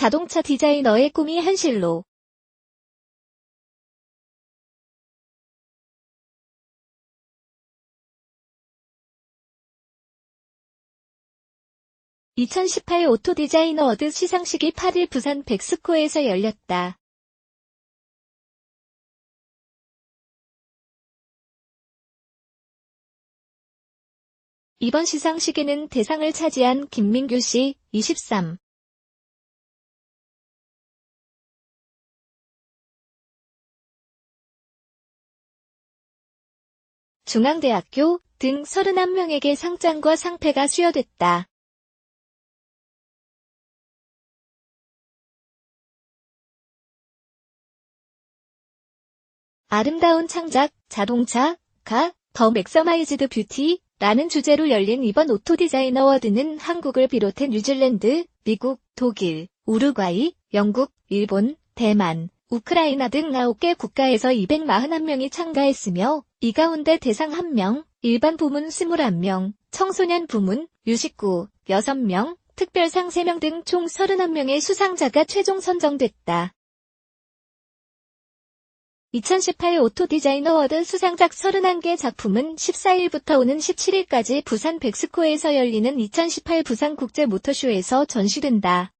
자동차 디자이너의 꿈이 현실로. (2018) 오토 디자이너 어드 시상식이 8일 부산 백스코에서 열렸다. 이번 시상식에는 대상을 차지한 김민규 씨, 23. 중앙대학교 등 31명에게 상장과 상패가 수여됐다. 아름다운 창작, 자동차, 가, 더 맥서마이즈드 뷰티, 라는 주제로 열린 이번 오토 디자인 어워드는 한국을 비롯해 뉴질랜드, 미국, 독일, 우루과이, 영국, 일본, 대만, 우크라이나 등 9개 국가에서 241명이 참가했으며 이 가운데 대상 1명, 일반 부문 21명, 청소년 부문, 유식구 6명, 특별상 3명 등 총 31명의 수상자가 최종 선정됐다. 2018 오토 디자인 어워드 수상작 31개 작품은 14일부터 오는 17일까지 부산 백스코에서 열리는 2018 부산 국제 모터쇼에서 전시된다.